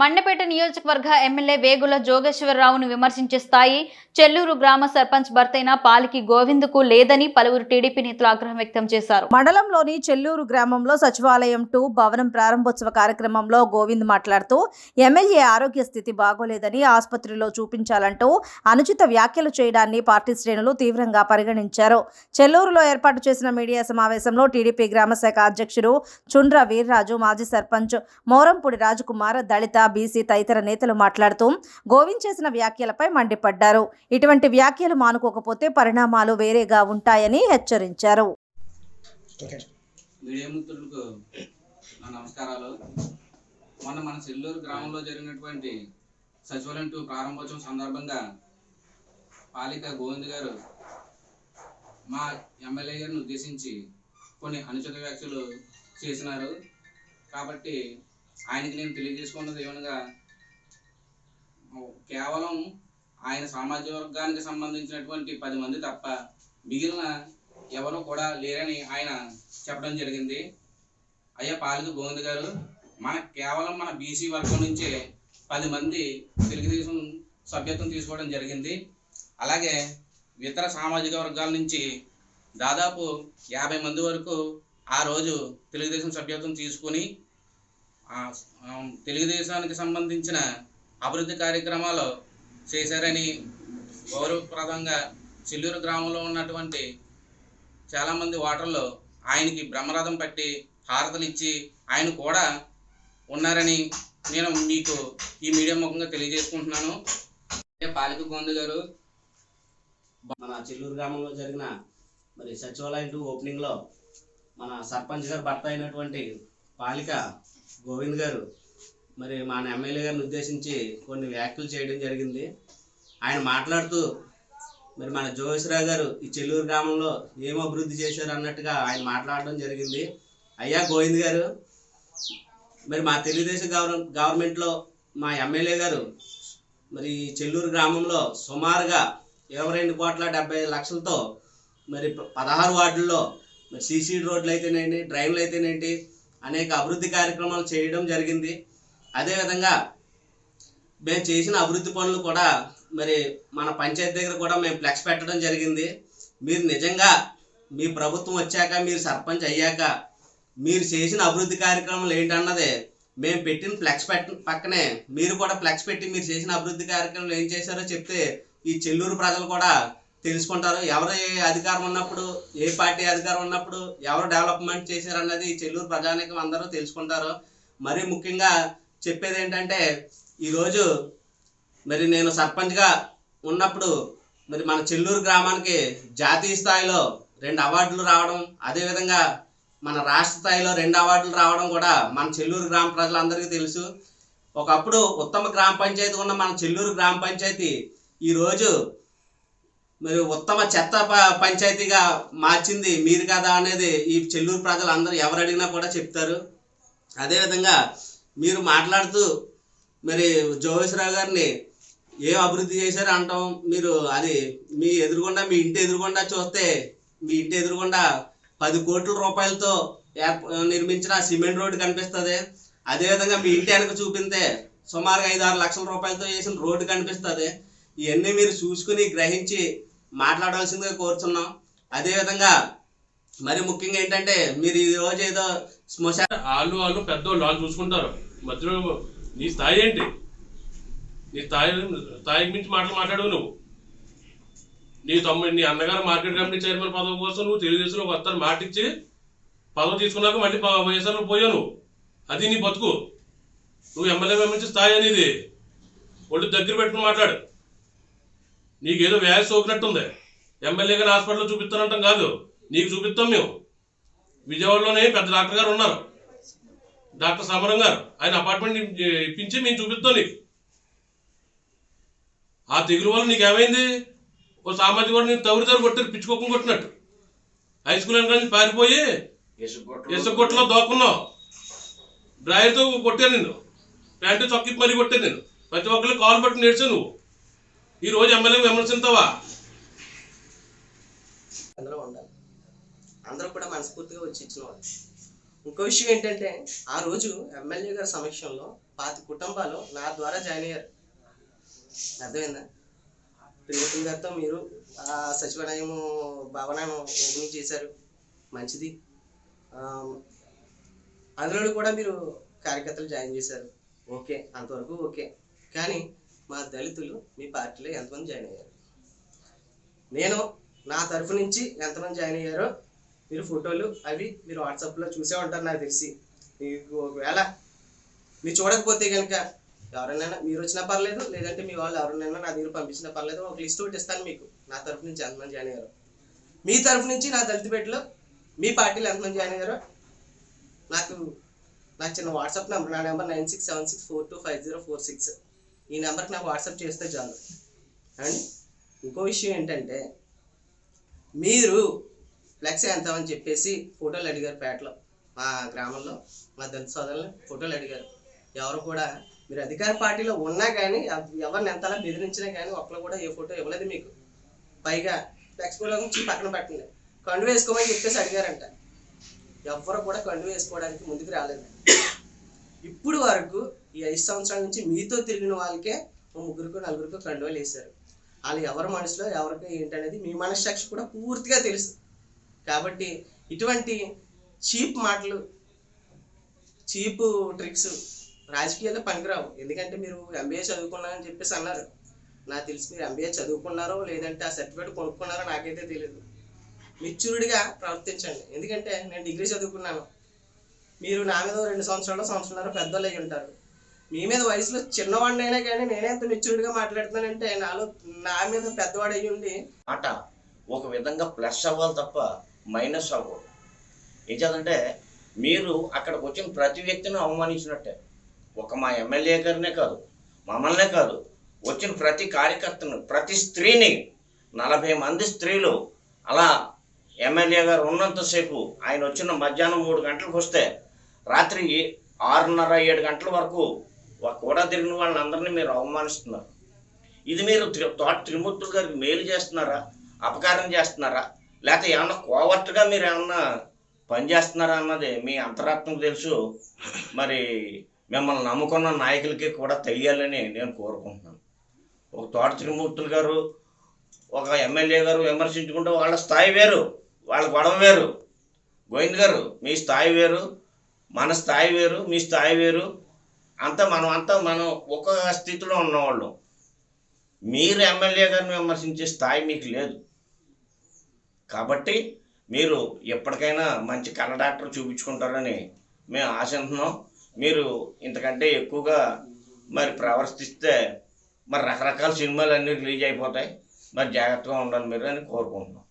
మండపేట నియోజకవర్గ ఎమ్మెల్యే వేగుల జోగేశ్వరరావును విమర్శించే స్థాయి చెల్లూరు గ్రామ సర్పంచ్ భర్తైన పాలికి గోవిందుకు లేదని పలువురు టీడీపీ నేతలు ఆగ్రహం వ్యక్తం చేశారు. మండలంలోని చెల్లూరు గ్రామంలో సచివాలయం టూ భవనం ప్రారంభోత్సవ కార్యక్రమంలో గోవింద్ మాట్లాడుతూ ఎమ్మెల్యే ఆరోగ్య స్థితి బాగోలేదని ఆసుపత్రిలో చూపించాలంటూ అనుచిత వ్యాఖ్యలు చేయడాన్ని పార్టీ శ్రేణులు తీవ్రంగా పరిగణించారు. చెల్లూరులో ఏర్పాటు చేసిన మీడియా సమావేశంలో టీడీపీ గ్రామశాఖ అధ్యక్షుడు చుండ్ర వీర్రాజు మాజీ సర్పంచ్ మోరంపూడి రాజకుమార్ దళిత బీసీ తదితర నేతలు మాట్లాడుతూ గోవింద్ చేసిన వ్యాఖ్యలపై మండిపడ్డారు. ఇటువంటి వ్యాఖ్యలు మానుకోకపోతే పరిణామాలు వేరేగా ఉంటాయని హెచ్చరించారు. నమస్కారాలు. మొన్న మన సెల్లూరు గ్రామంలో జరిగినటువంటి సచివాలయం టూ ప్రారంభోత్సవం సందర్భంగా పాలిక గోవింద్ గారు మా ఎమ్మెల్యే గారిని ఉద్దేశించి కొన్ని అనుచిత వ్యాఖ్యలు చేసినారు. కాబట్టి ఆయనకి నేను తెలియజేసుకున్నది ఏమనగా కేవలం ఆయన సామాజిక వర్గానికి సంబంధించినటువంటి పది మంది తప్ప మిగిలిన ఎవరు కూడా లేరని ఆయన చెప్పడం జరిగింది. అయ్యా పాలిక గోవింద్ గారు మన కేవలం మన బీసీ వర్గం నుంచే పది మంది తెలుగుదేశం సభ్యత్వం తీసుకోవడం జరిగింది. అలాగే ఇతర సామాజిక వర్గాల నుంచి దాదాపు యాభై మంది వరకు ఆ రోజు తెలుగుదేశం సభ్యత్వం తీసుకుని తెలుగుదేశానికి సంబంధించిన అభివృద్ధి కార్యక్రమాలు చేశారని గౌరవప్రదంగా చెల్లూరు గ్రామంలో ఉన్నటువంటి చాలామంది ఓటర్లు ఆయనకి బ్రహ్మరథం పట్టి హారతలు ఇచ్చి ఆయన కూడా ఉన్నారని నేను మీకు ఈ మీడియా ముఖంగా తెలియజేసుకుంటున్నాను. పాలిక గోందు గారు మన చెల్లూరు గ్రామంలో జరిగిన మరి సచివాలయం టూ ఓపెనింగ్లో మన సర్పంచ్ గారు భర్త అయినటువంటి పాలిక గోవింద్ గారు మరి మన ఎమ్మెల్యే గారిని ఉద్దేశించి కొన్ని వ్యాఖ్యలు చేయడం జరిగింది. ఆయన మాట్లాడుతూ మరి మన జోగేశ్వరరావు గారు ఈ చెల్లూరు గ్రామంలో ఏం అభివృద్ధి చేశారు అన్నట్టుగా ఆయన మాట్లాడడం జరిగింది. అయ్యా గోవింద్ గారు మరి మా తెలుగుదేశం గవర్న గవర్నమెంట్లో మా ఎమ్మెల్యే గారు మరి ఈ చెల్లూరు గ్రామంలో సుమారుగా ఇరవై రెండు కోట్ల డెబ్బై లక్షలతో మరి పదహారు వార్డుల్లో మరి సీసీ రోడ్లు అయితేనేంటి డ్రైన్లు అయితేనేంటి అనేక అభివృద్ధి కార్యక్రమాలు చేయడం జరిగింది. అదేవిధంగా మేము చేసిన అభివృద్ధి పనులు కూడా మరి మన పంచాయతీ దగ్గర కూడా మేము ఫ్లెక్స్ పెట్టడం జరిగింది. మీరు నిజంగా మీ ప్రభుత్వం వచ్చాక మీరు సర్పంచ్ అయ్యాక మీరు చేసిన అభివృద్ధి కార్యక్రమాలు ఏంటన్నదే మేము పెట్టిన ఫ్లెక్స్ పెట్ట పక్కనే మీరు కూడా ఫ్లెక్స్ పెట్టి మీరు చేసిన అభివృద్ధి కార్యక్రమాలు ఏం చేశారో చెప్తే ఈ చెల్లూరు ప్రజలు కూడా తెలుసుకుంటారు. ఎవరు ఏ అధికారం ఉన్నప్పుడు ఏ పార్టీ అధికారం ఉన్నప్పుడు ఎవరు డెవలప్మెంట్ చేశారన్నది చెల్లూరు ప్రజానికం అందరూ తెలుసుకుంటారు. మరీ ముఖ్యంగా చెప్పేది ఏంటంటే ఈరోజు మరి నేను సర్పంచ్గా ఉన్నప్పుడు మరి మన చెల్లూరు గ్రామానికి జాతీయ స్థాయిలో రెండు అవార్డులు రావడం అదేవిధంగా మన రాష్ట్ర స్థాయిలో రెండు అవార్డులు రావడం కూడా మన చెల్లూరు గ్రామ ప్రజలందరికీ తెలుసు. ఒకప్పుడు ఉత్తమ గ్రామ పంచాయతీ ఉన్న మన చెల్లూరు గ్రామ పంచాయతీ ఈరోజు మరి ఉత్తమ చెత్త పంచాయతీగా మార్చింది మీరు కదా అనేది ఈ చెల్లూరు ప్రజలు అందరూ ఎవరు అడిగినా కూడా చెప్తారు. అదేవిధంగా మీరు మాట్లాడుతూ మరి జోగేశ్వరరావు గారిని ఏం అభివృద్ధి చేశారు అంటాం? మీరు అది మీ ఎదురుగుండా మీ ఇంటి ఎదురుగుండా చూస్తే మీ ఇంటి ఎదురుగుండా పది కోట్ల రూపాయలతో నిర్మించిన సిమెంట్ రోడ్డు కనిపిస్తుంది. అదేవిధంగా మీ ఇంటి వెనక చూపితే సుమారుగా ఐదు ఆరు లక్షల రూపాయలతో చేసిన రోడ్డు కనిపిస్తుంది. ఇవన్నీ మీరు చూసుకుని గ్రహించి మాట్లాడాల్సిందిగా కోరుతున్నాం అదేవిధంగా మరి ముఖ్యంగా ఏంటంటే మీరు ఈ రోజు ఏదో శ్మశాన వాళ్ళు వాళ్ళు పెద్దోళ్ళు వాళ్ళు చూసుకుంటారు. మధ్యలో నీ స్థాయి ఏంటి? నీ స్థాయి స్థాయికి మించి మాటలు మాట్లాడవు నువ్వు. నీ తమ్ముడు నీ అన్నగారు మార్కెట్ కమిటీ చైర్మన్ పదవి కోసం నువ్వు తెలుగుదేశంలో వస్తాను మాట ఇచ్చి పదవి తీసుకున్నాక మళ్ళీ వైఎస్ఆర్లో పోయావు నువ్వు. అది నీ బతుకు. నువ్వు ఎమ్మెల్యే నుంచి స్థాయి అనేది. ఒళ్ళు దగ్గర పెట్టుకుని మాట్లాడు. నీకేదో వ్యాధి సోకినట్టుంది. ఎమ్మెల్యేగా హాస్పిటల్లో చూపిస్తానంటాం కాదు. నీకు చూపిస్తాం మేము. విజయవాడలోనే పెద్ద డాక్టర్ గారు ఉన్నారు. డాక్టర్ సమరం గారు ఆయన అపార్ట్మెంట్ ఇప్పించి మేము చూపిస్తాం నీకు. ఆ తెగులు వల్ల నీకు ఏమైంది ఓ సామాజిక వాడు నేను తవరి తవరి కొట్టారు పిచ్చుకోకం కొట్టినట్టు. హై స్కూల్ వెనకాల నుంచి పారిపోయి ఇసుకొట్టలో దోక్కున్నావు. డ్రాయర్తో కొట్టాను నిన్ను. ప్యాంటు చొక్కి మరీ కొట్టాను నేను ప్రతి ఒక్కరు కాలు పట్టి నేర్చావు నువ్వు. ఈ రోజు ఎమ్మెల్యే విమర్శించవా అందరూ ఉండాలి. అందరూ కూడా మనస్ఫూర్తిగా వచ్చి ఇచ్చిన వాళ్ళు ఇంకో విషయం ఏంటంటే ఆ రోజు ఎమ్మెల్యే గారి సమక్షంలో పాతి కుటుంబాలు నా ద్వారా జాయిన్ అయ్యారు. అర్థమైందా? ప్రియతం గారితో మీరు ఆ సచివాలయం భవనాన్ని ఓపెనింగ్ చేశారు. మంచిది. అందులో కూడా మీరు కార్యకర్తలు జాయిన్ చేశారు. ఓకే అంతవరకు ఓకే. కానీ మా దళితులు మీ పార్టీలో ఎంతమంది జాయిన్ అయ్యారు? నేను నా తరఫు నుంచి ఎంతమంది జాయిన్ అయ్యారో మీరు ఫోటోలు అవి మీరు వాట్సాప్లో చూసే ఉంటారు నాకు తెలిసి. మీకు ఒకవేళ మీరు చూడకపోతే కనుక ఎవరైనా మీరు వచ్చినా పర్లేదు లేదంటే మీ వాళ్ళు ఎవరినైనా నా దగ్గర పంపించినా పర్లేదు ఒక లిస్ట్ ఒకటి ఇస్తాను మీకు. నా తరఫు నుంచి ఎంతమంది జాయిన్ అయ్యారు. మీ తరఫు నుంచి నా దళిత మీ పార్టీలో ఎంతమంది జాయిన్ అయ్యారో నాకు నాకు చిన్న వాట్సాప్ నెంబర్ నా number nine six seven six four two five zero four six. ఈ నెంబర్కి నాకు వాట్సాప్ చేస్తే చాలు. అండ్ ఇంకో విషయం ఏంటంటే మీరు ఫ్లెక్స్ ఎంతమని చెప్పేసి ఫోటోలు అడిగారు పేటలో మా గ్రామంలో మా దళిత సోదరులు ఫోటోలు అడిగారు. ఎవరు కూడా మీరు అధికార పార్టీలో ఉన్నా కానీ ఎవరిని ఎంతలా బెదిరించినా కానీ ఒక్కరు కూడా ఏ ఫోటో ఇవ్వలేదు మీకు. పైగా ఫ్లెక్స్ ఫోటో నుంచి పక్కన పెట్టండి. కండు వేసుకోమని చెప్పేసి అడిగారంట. ఎవ్వరు కూడా కండు వేసుకోవడానికి ముందుకు రాలేదు. ఇప్పుడు వరకు ఈ ఐదు సంవత్సరాల నుంచి మీతో తిరిగిన వాళ్ళకే ఓ ముగ్గురికి నలుగురికి కండువలు వేశారు వాళ్ళు ఎవరి మనసులో ఎవరికి ఏంటనేది మీ మనస్సాక్షి కూడా పూర్తిగా తెలుసు. కాబట్టి ఇటువంటి చీప్ మాటలు చీప్ ట్రిక్స్ రాజకీయాల్లో పనికిరావు. ఎందుకంటే మీరు ఎంబీఏ చదువుకున్నారని చెప్పేసి అన్నారు. నాకు తెలిసి మీరు ఎంబీఏ చదువుకున్నారో లేదంటే ఆ సర్టిఫికేట్ కొనుక్కున్నారో నాకైతే తెలియదు మెచ్యూర్డ్గా ప్రవర్తించండి. ఎందుకంటే నేను డిగ్రీ చదువుకున్నాను. మీరు నా మీద రెండు సంవత్సరాలు సంవత్సరాలు పెద్దలు అయి ఉంటారు. మీ మీద వయసులో చిన్నవాడినైనా కానీ నేనే ఎంత మెచ్యూర్డ్గా మాట్లాడుతున్నానంటే నాలో నా మీద పెద్దవాడు అయ్యి ఉండి అట ఒక విధంగా ప్లస్ అవ్వాలి తప్ప మైనస్ అవ్వదు ఏం చేద్దంటే మీరు అక్కడికి వచ్చిన ప్రతి వ్యక్తిని అవమానించినట్టే. ఒక మా ఎమ్మెల్యే గారినే కాదు మమ్మల్నే కాదు వచ్చిన ప్రతి కార్యకర్తను ప్రతి స్త్రీని నలభై మంది స్త్రీలు అలా ఎమ్మెల్యే గారు ఉన్నంతసేపు ఆయన వచ్చిన మధ్యాహ్నం మూడు గంటలకు వస్తే రాత్రి ఆరున్నర ఏడు గంటల వరకు కూడా తిరిగిన వాళ్ళందరినీ మీరు అవమానిస్తున్నారు. ఇది మీరు త్రి- తోట త్రిమూర్తులు గారికి మేలు చేస్తున్నారా? అపకారం చేస్తున్నారా? లేకపోతే ఏమన్నా కోవర్ట్గా మీరు ఏమన్నా పని చేస్తున్నారా అన్నది మీ అంతరాత్మకు తెలుసు. మరి మిమ్మల్ని నమ్ముకున్న నాయకులకి కూడా తెలియాలని నేను కోరుకుంటున్నాను. ఒక తోట త్రిమూర్తులు గారు ఒక ఎమ్మెల్యే గారు విమర్శించుకుంటే వాళ్ళ స్థాయి వేరు వాళ్ళ గొడవ వేరు. గోవింద్ గారు మీ స్థాయి వేరు. మన స్థాయి వేరు మీ స్థాయి వేరు. అంతా మనం అంతా మనం ఒక స్థితిలో ఉన్నవాళ్ళం. మీరు ఎమ్మెల్యే గారిని విమర్శించే స్థాయి మీకు లేదు. కాబట్టి మీరు ఎప్పటికైనా మంచి కళ్ళ డాక్టర్ చూపించుకుంటారని మేము ఆశిస్తున్నాం మీరు ఇంతకంటే ఎక్కువగా మరి ప్రవర్తిస్తే మరి రకరకాల సినిమాలు అన్నీ రిలీజ్ అయిపోతాయి. మరి జాగ్రత్తగా ఉండాలి మీరు అని కోరుకుంటున్నాం.